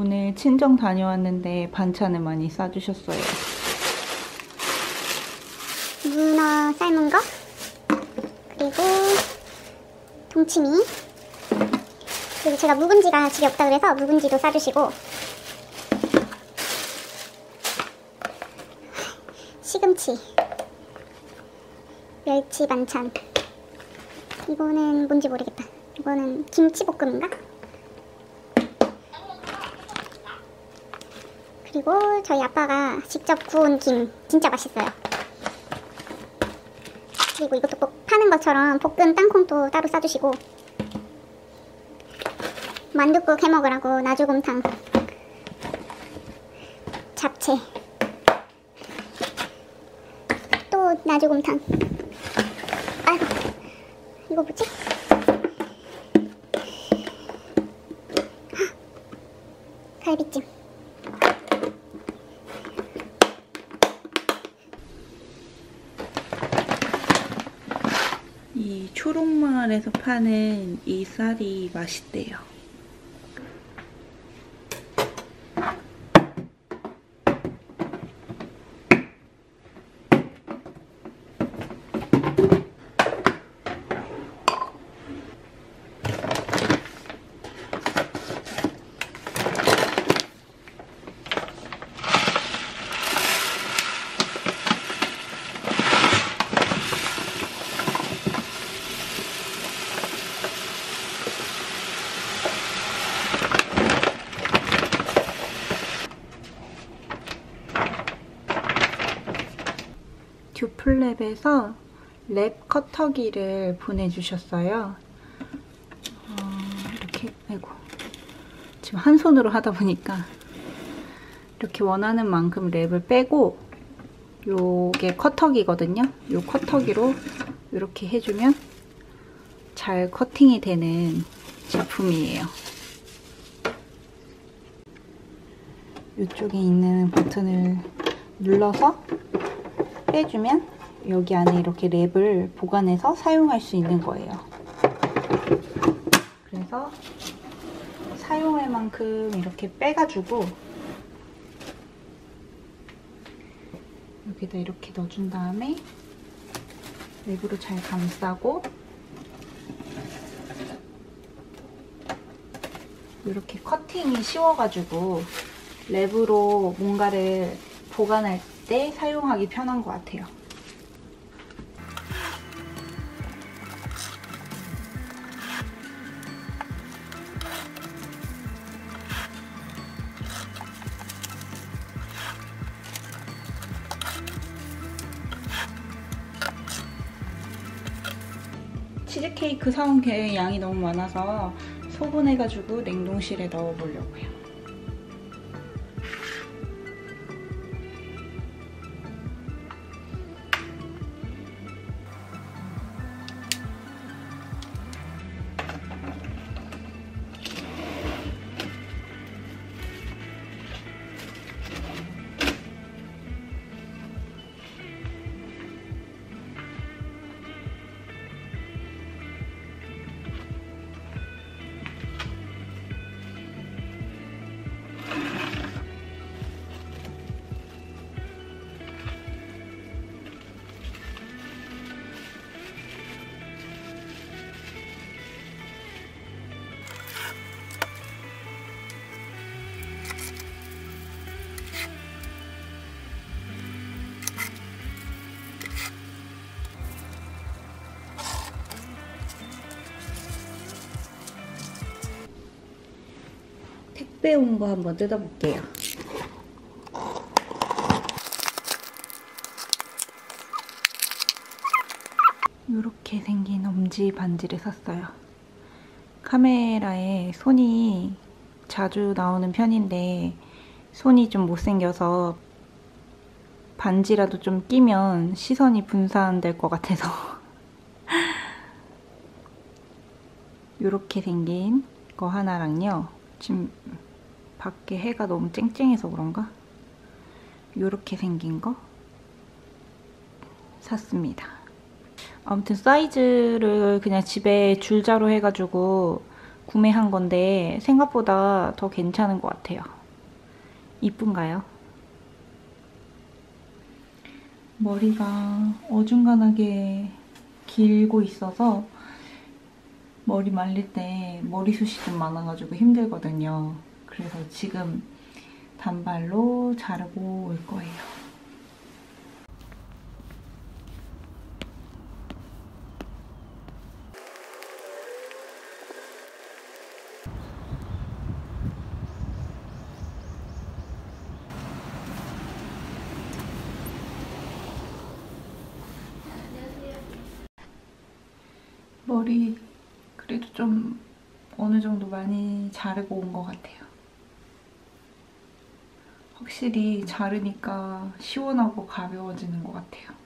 오늘 친정 다녀왔는데 반찬을 많이 싸주셨어요. 문어 삶은 거? 그리고 동치미? 그리고 제가 묵은지가 집에 없다 그래서 묵은지도 싸주시고. 시금치. 멸치 반찬. 이거는 뭔지 모르겠다. 이거는 김치볶음인가? 그리고 저희 아빠가 직접 구운 김. 진짜 맛있어요. 그리고 이것도 꼭 파는 것처럼 볶은 땅콩도 따로 싸주시고 만둣국 해먹으라고 나주곰탕 잡채. 또 나주곰탕. 아이고 이거 뭐지? 헉, 갈비찜 이 초록마을에서 파는 이 쌀이 맛있대요. 플랩에서 랩 커터기를 보내주셨어요. 어, 이렇게, 아이고. 지금 한 손으로 하다 보니까 이렇게 원하는 만큼 랩을 빼고 요게 커터기거든요. 요 커터기로 이렇게 해주면 잘 커팅이 되는 제품이에요. 이쪽에 있는 버튼을 눌러서 빼주면 여기 안에 이렇게 랩을 보관해서 사용할 수 있는 거예요. 그래서 사용할 만큼 이렇게 빼가지고 여기다 이렇게 넣어준 다음에 랩으로 잘 감싸고 이렇게 커팅이 쉬워가지고 랩으로 뭔가를 보관할 때 사용하기 편한 것 같아요. 치즈케이크 사온 게 양이 너무 많아서 소분해가지고 냉동실에 넣어보려고요. 배온거 한번 뜯어볼게요. 이렇게 생긴 엄지 반지를 샀어요. 카메라에 손이 자주 나오는 편인데 손이 좀 못생겨서 반지라도 좀 끼면 시선이 분산될 것 같아서 이렇게 생긴 거 하나랑요. 지금 밖에 해가 너무 쨍쨍해서 그런가? 이렇게 생긴 거 샀습니다. 아무튼 사이즈를 그냥 집에 줄자로 해가지고 구매한 건데 생각보다 더 괜찮은 것 같아요. 이쁜가요? 머리가 어중간하게 길고 있어서 머리 말릴 때 머리숱이 좀 많아가지고 힘들거든요. 그래서 지금 단발로 자르고 올 거예요. 머리 그래도 좀 어느 정도 많이 자르고 온 것 같아요. 확실히 자르니까 시원하고 가벼워지는 것 같아요.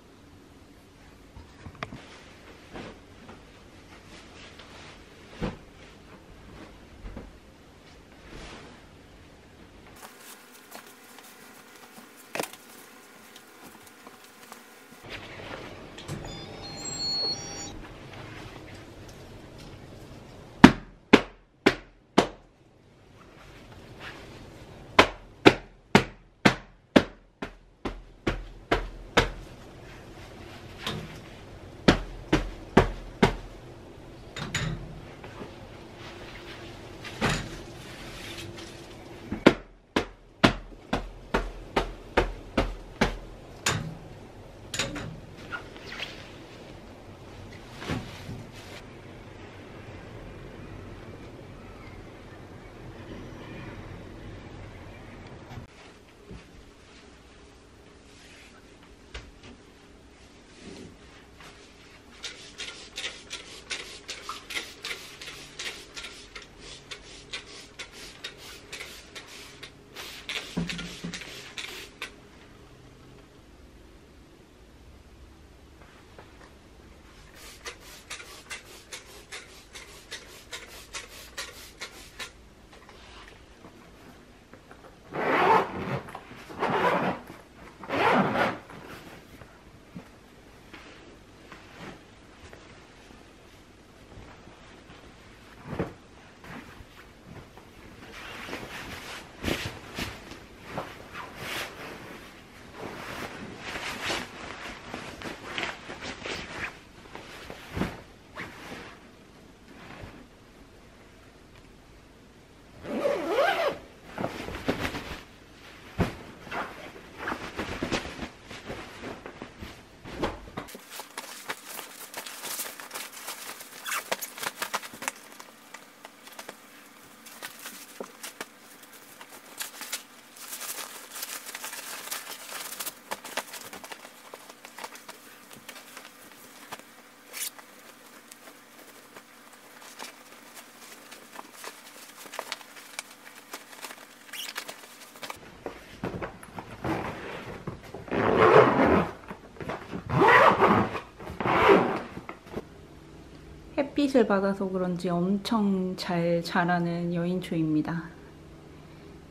햇빛을 받아서 그런지 엄청 잘 자라는 여인초입니다.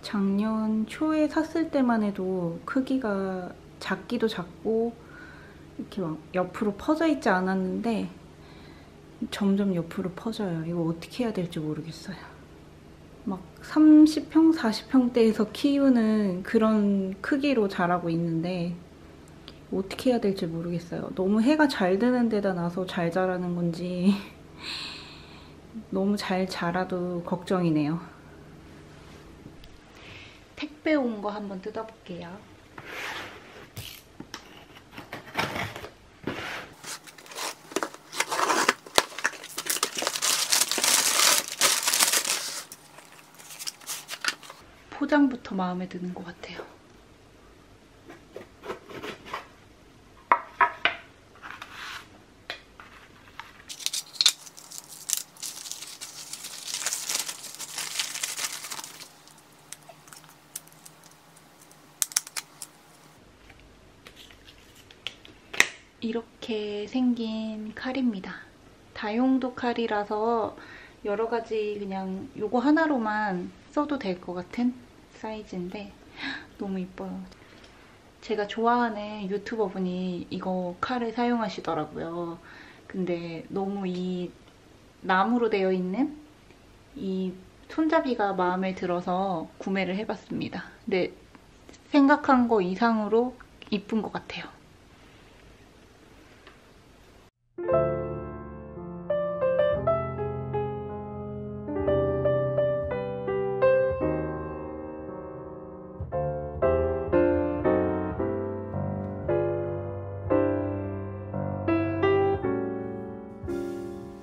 작년 초에 샀을 때만 해도 크기가 작기도 작고 이렇게 막 옆으로 퍼져 있지 않았는데 점점 옆으로 퍼져요. 이거 어떻게 해야 될지 모르겠어요. 막 30평, 40평대에서 키우는 그런 크기로 자라고 있는데 어떻게 해야 될지 모르겠어요. 너무 해가 잘 드는 데다 놔서 잘 자라는 건지 너무 잘 자라도 걱정이네요. 택배 온 거 한번 뜯어볼게요. 포장부터 마음에 드는 것 같아요. 생긴 칼입니다. 다용도 칼이라서 여러 가지 그냥 요거 하나로만 써도 될 것 같은 사이즈인데 너무 이뻐요. 제가 좋아하는 유튜버분이 이거 칼을 사용하시더라고요. 근데 너무 이 나무로 되어 있는 이 손잡이가 마음에 들어서 구매를 해봤습니다. 근데 생각한 거 이상으로 이쁜 것 같아요.